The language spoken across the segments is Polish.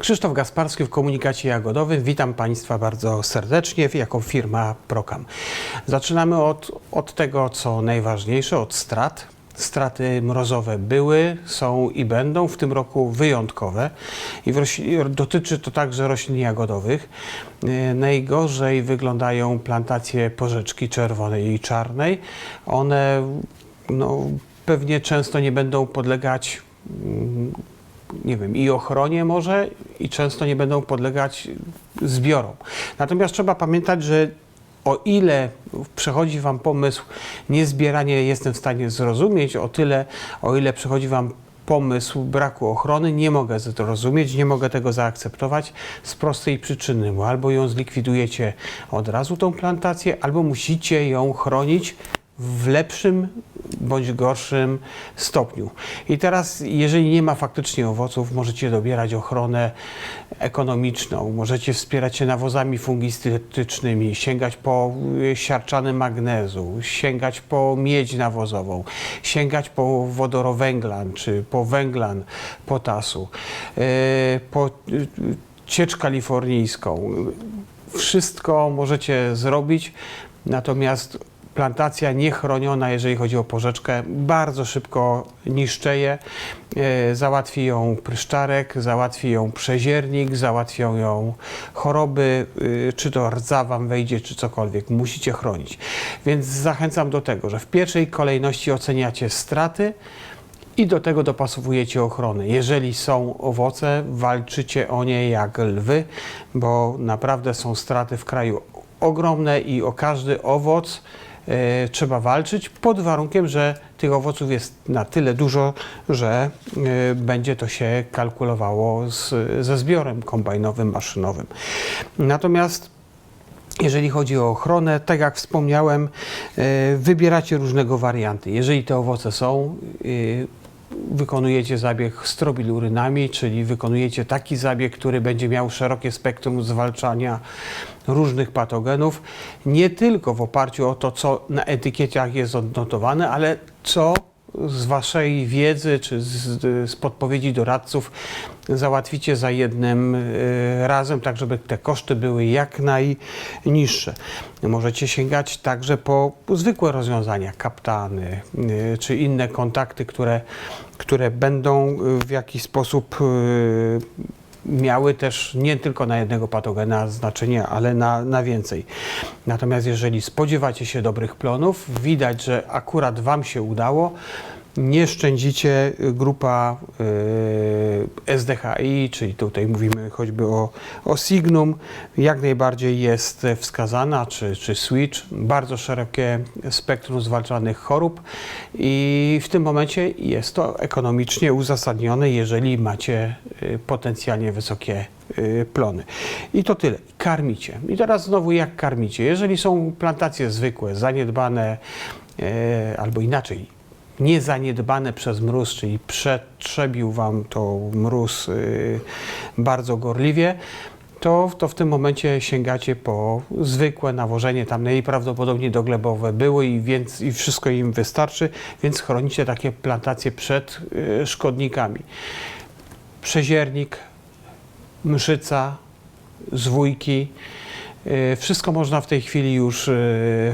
Krzysztof Gasparski w Komunikacie Jagodowym. Witam Państwa bardzo serdecznie jako firma Prokam. Zaczynamy od, od tego, co najważniejsze, od strat. Straty mrozowe były, są i będą w tym roku wyjątkowe i dotyczy to także roślin jagodowych. E, Najgorzej wyglądają plantacje porzeczki czerwonej i czarnej. One no, pewnie często nie będą podlegać mm, nie wiem, i ochronie może, i często nie będą podlegać zbiorom. Natomiast trzeba pamiętać, że o ile przychodzi Wam pomysł, niezbieranie jestem w stanie zrozumieć, o tyle, o ile przychodzi Wam pomysł braku ochrony, nie mogę zrozumieć, nie mogę tego zaakceptować z prostej przyczyny, bo albo ją zlikwidujecie od razu tą plantację, albo musicie ją chronić w lepszym bądź gorszym stopniu. I teraz, jeżeli nie ma faktycznie owoców, możecie dobierać ochronę ekonomiczną, możecie wspierać się nawozami fungistycznymi, sięgać po y, siarczany magnezu, sięgać po miedź nawozową, sięgać po wodorowęglan czy po węglan potasu, yy, po y, ciecz kalifornijską. Wszystko możecie zrobić, natomiast plantacja niechroniona, jeżeli chodzi o porzeczkę, bardzo szybko niszczeje. E, Załatwi ją pryszczarek, załatwi ją przeziernik, załatwią ją choroby, y, czy to rdza wam wejdzie, czy cokolwiek. Musicie chronić. Więc zachęcam do tego, że w pierwszej kolejności oceniacie straty, i do tego dopasowujecie ochrony. Jeżeli są owoce, walczycie o nie jak lwy, bo naprawdę są straty w kraju ogromne i o każdy owoc e, trzeba walczyć pod warunkiem, że tych owoców jest na tyle dużo, że e, będzie to się kalkulowało z, ze zbiorem kombajnowym, maszynowym. Natomiast jeżeli chodzi o ochronę, tak jak wspomniałem, e, wybieracie różnego warianty. Jeżeli te owoce są, e, wykonujecie zabieg strobilurynami, czyli wykonujecie taki zabieg, który będzie miał szerokie spektrum zwalczania różnych patogenów, nie tylko w oparciu o to, co na etykietach jest odnotowane, ale co z Waszej wiedzy czy z, z podpowiedzi doradców załatwicie za jednym y, razem, tak żeby te koszty były jak najniższe. Możecie sięgać także po zwykłe rozwiązania, kaptany y, czy inne kontakty, które, które będą w jakiś sposób y, miały też nie tylko na jednego patogena znaczenie, ale na, na więcej. Natomiast jeżeli spodziewacie się dobrych plonów, widać, że akurat Wam się udało, nie szczędzicie, grupa y, SDHI, czyli tutaj mówimy choćby o, o Signum, jak najbardziej jest wskazana, czy, czy Switch, bardzo szerokie spektrum zwalczanych chorób i w tym momencie jest to ekonomicznie uzasadnione, jeżeli macie y, potencjalnie wysokie y, plony. I to tyle. Karmicie. I teraz znowu jak karmicie? Jeżeli są plantacje zwykłe, zaniedbane, albo inaczej, niezaniedbane przez mróz, czyli przetrzebił Wam to mróz y, bardzo gorliwie, to, to w tym momencie sięgacie po zwykłe nawożenie, tam najprawdopodobniej doglebowe były i, więc, i wszystko im wystarczy, więc chronicie takie plantacje przed y, szkodnikami. Przeziernik, mszyca, zwójki, wszystko można w tej chwili już y,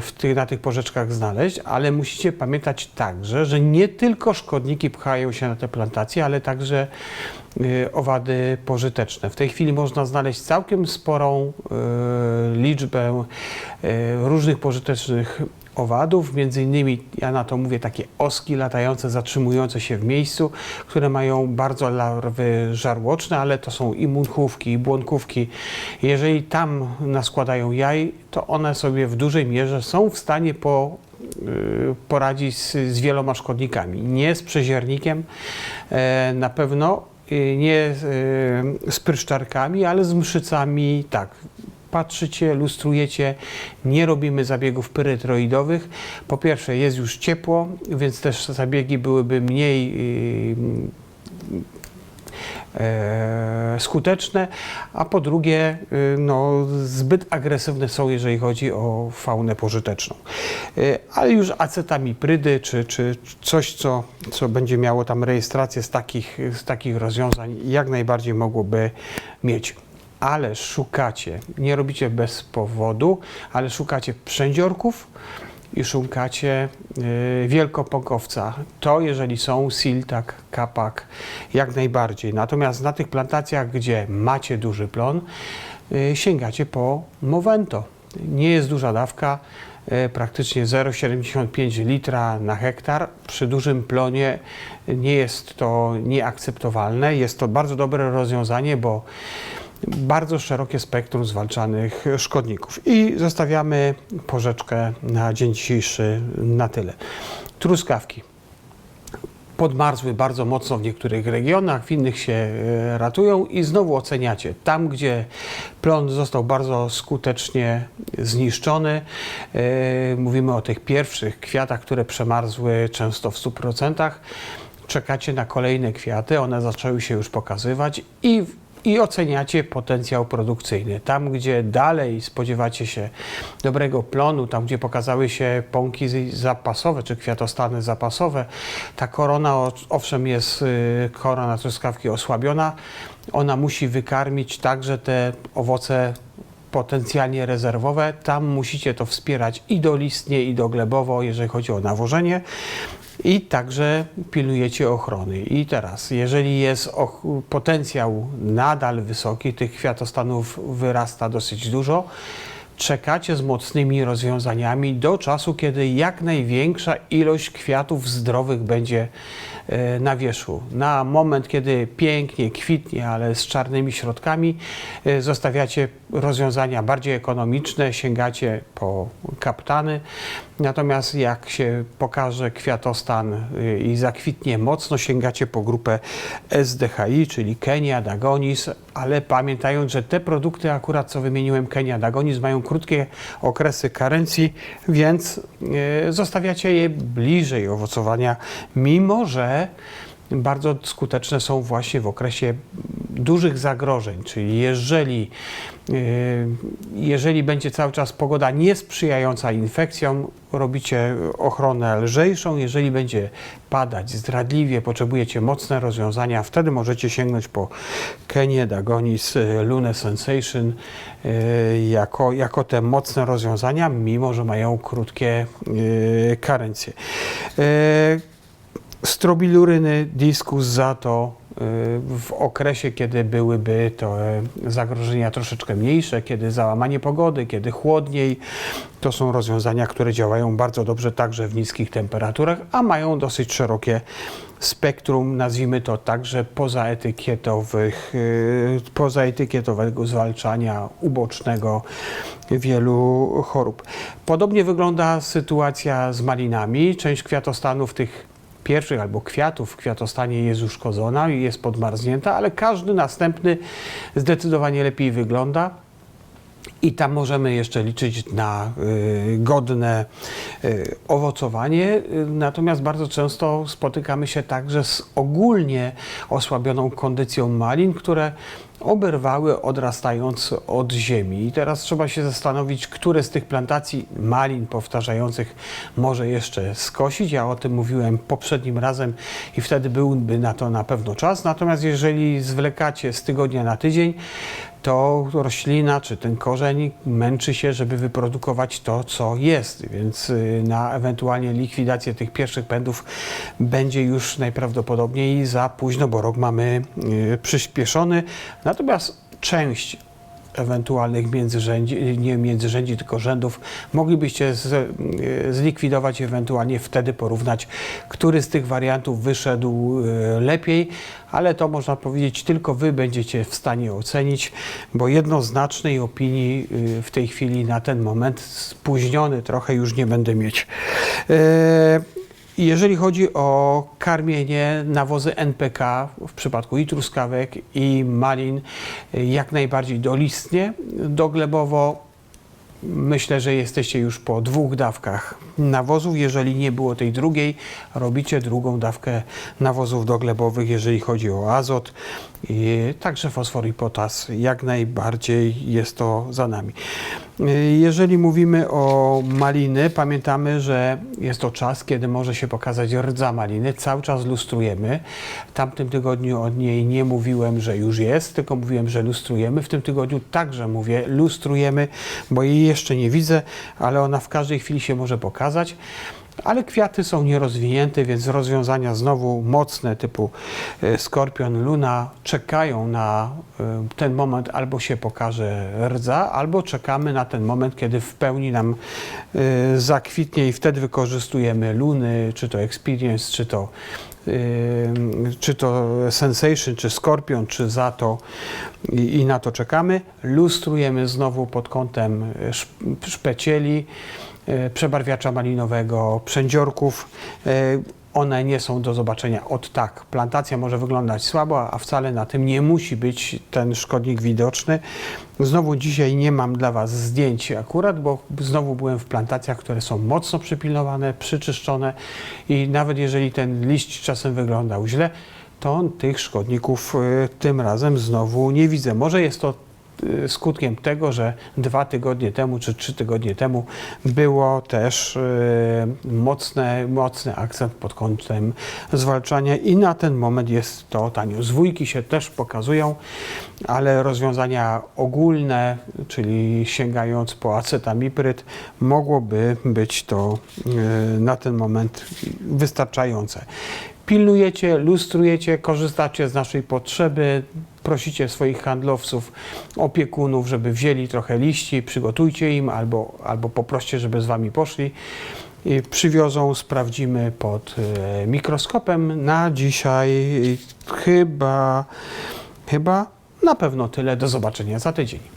w ty, na tych porzeczkach znaleźć, ale musicie pamiętać także, że nie tylko szkodniki pchają się na te plantacje, ale także y, owady pożyteczne. W tej chwili można znaleźć całkiem sporą liczbę różnych pożytecznych owadów, między innymi, ja na to mówię, takie oski latające, zatrzymujące się w miejscu, które mają bardzo larwy żarłoczne, ale to są i muchówki, i błonkówki. Jeżeli tam naskładają jaj, to one sobie w dużej mierze są w stanie po y, poradzić z, z wieloma szkodnikami. Nie z przeziernikiem, e, na pewno y, nie y, z pryszczarkami, ale z mszycami tak. Patrzycie, lustrujecie, nie robimy zabiegów pyretroidowych. Po pierwsze, jest już ciepło, więc też zabiegi byłyby mniej e, skuteczne, a po drugie y, no, zbyt agresywne są, jeżeli chodzi o faunę pożyteczną. E, ale już acetamiprydy czy, czy coś, co, co będzie miało tam rejestrację z takich, z takich rozwiązań, jak najbardziej mogłoby mieć. Ale szukacie, nie robicie bez powodu, ale szukacie przędziorków, i szukacie y, wielkopąkowca. To jeżeli są siltak, kapak, jak najbardziej. Natomiast na tych plantacjach, gdzie macie duży plon, y, sięgacie po Movento. Nie jest duża dawka, y, praktycznie 0,75 litra na hektar. Przy dużym plonie nie jest to nieakceptowalne. Jest to bardzo dobre rozwiązanie, bo bardzo szerokie spektrum zwalczanych szkodników. I zostawiamy porzeczkę na dzień dzisiejszy na tyle. Truskawki. Podmarzły bardzo mocno w niektórych regionach, w innych się e, ratują i znowu oceniacie. Tam, gdzie plon został bardzo skutecznie zniszczony, e, mówimy o tych pierwszych kwiatach, które przemarzły często w 100%, czekacie na kolejne kwiaty, one zaczęły się już pokazywać i i oceniacie potencjał produkcyjny. Tam, gdzie dalej spodziewacie się dobrego plonu, tam, gdzie pokazały się pąki zapasowe czy kwiatostany zapasowe, ta korona owszem jest y, korona truskawki osłabiona, ona musi wykarmić także te owoce potencjalnie rezerwowe. Tam musicie to wspierać i dolistnie, i doglebowo, jeżeli chodzi o nawożenie. I także pilnujecie ochrony. I teraz, jeżeli jest potencjał nadal wysoki, tych kwiatostanów wyrasta dosyć dużo, czekacie z mocnymi rozwiązaniami do czasu, kiedy jak największa ilość kwiatów zdrowych będzie e, na wierzchu. Na moment, kiedy pięknie kwitnie, ale z czarnymi środkami, e, zostawiacie rozwiązania bardziej ekonomiczne, sięgacie po kaptany. Natomiast jak się pokaże kwiatostan y, i zakwitnie mocno, sięgacie po grupę SDHI, czyli Kenia, Dagonis, ale pamiętając, że te produkty akurat co wymieniłem, Kenia, Dagonis, mają krótkie okresy karencji, więc y, zostawiacie je bliżej owocowania, mimo że bardzo skuteczne są właśnie w okresie dużych zagrożeń, czyli jeżeli, y, jeżeli będzie cały czas pogoda niesprzyjająca infekcjom, robicie ochronę lżejszą, jeżeli będzie padać zdradliwie, potrzebujecie mocne rozwiązania, wtedy możecie sięgnąć po Kenię, Dagonis, y, Lune Sensation y, jako, jako te mocne rozwiązania, mimo że mają krótkie karencje. Strobiluryny, diskus za to y, w okresie, kiedy byłyby to e, zagrożenia troszeczkę mniejsze, kiedy załamanie pogody, kiedy chłodniej, to są rozwiązania, które działają bardzo dobrze także w niskich temperaturach, a mają dosyć szerokie spektrum, nazwijmy to także pozaetykietowych, y, pozaetykietowego zwalczania ubocznego wielu chorób. Podobnie wygląda sytuacja z malinami. Część kwiatostanów tych pierwszych albo kwiatów w kwiatostanie jest uszkodzona i jest podmarznięta, ale każdy następny zdecydowanie lepiej wygląda. I tam możemy jeszcze liczyć na y, godne y, owocowanie. Natomiast bardzo często spotykamy się także z ogólnie osłabioną kondycją malin, które oberwały odrastając od ziemi. I teraz trzeba się zastanowić, które z tych plantacji malin powtarzających może jeszcze skosić. Ja o tym mówiłem poprzednim razem i wtedy byłby na to na pewno czas. Natomiast jeżeli zwlekacie z tygodnia na tydzień, to roślina czy ten korzeń męczy się, żeby wyprodukować to, co jest, więc y, na ewentualnie likwidację tych pierwszych pędów będzie już najprawdopodobniej za późno, bo rok mamy y, przyspieszony. Natomiast część ewentualnych międzyrzędzi, nie międzyrzędzi, tylko rzędów moglibyście z, y, zlikwidować, ewentualnie wtedy porównać, który z tych wariantów wyszedł y, lepiej, ale to można powiedzieć tylko Wy będziecie w stanie ocenić, bo jednoznacznej opinii y, w tej chwili na ten moment spóźniony trochę już nie będę mieć. E, jeżeli chodzi o karmienie, nawozy NPK w przypadku i truskawek, i malin, jak najbardziej dolistnie, doglebowo. Myślę, że jesteście już po dwóch dawkach nawozów. Jeżeli nie było tej drugiej, robicie drugą dawkę nawozów doglebowych, jeżeli chodzi o azot także fosfor i potas jak najbardziej jest to za nami. Jeżeli mówimy o maliny, pamiętamy, że jest to czas, kiedy może się pokazać rdza maliny. Cały czas lustrujemy. W tamtym tygodniu od niej nie mówiłem, że już jest, tylko mówiłem, że lustrujemy. W tym tygodniu także mówię, lustrujemy, bo jej jeszcze nie widzę, ale ona w każdej chwili się może pokazać. Ale kwiaty są nierozwinięte, więc rozwiązania znowu mocne typu e, Skorpion, Luna czekają na e, ten moment, albo się pokaże rdza, albo czekamy na ten moment, kiedy w pełni nam e, zakwitnie i wtedy wykorzystujemy Luny, czy to Experience, czy to czy to Sensation, czy Scorpion, czy Zato i, i na to czekamy. Lustrujemy znowu pod kątem szp- szpecieli, przebarwiacza malinowego, przędziorków. E, One nie są do zobaczenia od tak. Plantacja może wyglądać słabo, a wcale na tym nie musi być ten szkodnik widoczny. Znowu dzisiaj nie mam dla Was zdjęć akurat, bo znowu byłem w plantacjach, które są mocno przypilnowane, przyczyszczone i nawet jeżeli ten liść czasem wyglądał źle, to tych szkodników y, tym razem znowu nie widzę. Może jest to skutkiem tego, że dwa tygodnie temu czy trzy tygodnie temu było też y, mocne, mocny akcent pod kątem zwalczania i na ten moment jest to tanio. Zwójki się też pokazują, ale rozwiązania ogólne, czyli sięgając po acetamipryt, mogłoby być to y, na ten moment wystarczające. Pilnujecie, lustrujecie, korzystacie z naszej potrzeby, prosicie swoich handlowców, opiekunów, żeby wzięli trochę liści, przygotujcie im albo, albo poproście, żeby z wami poszli. I przywiozą, sprawdzimy pod e, mikroskopem. Na dzisiaj chyba, chyba na pewno tyle. Do zobaczenia za tydzień.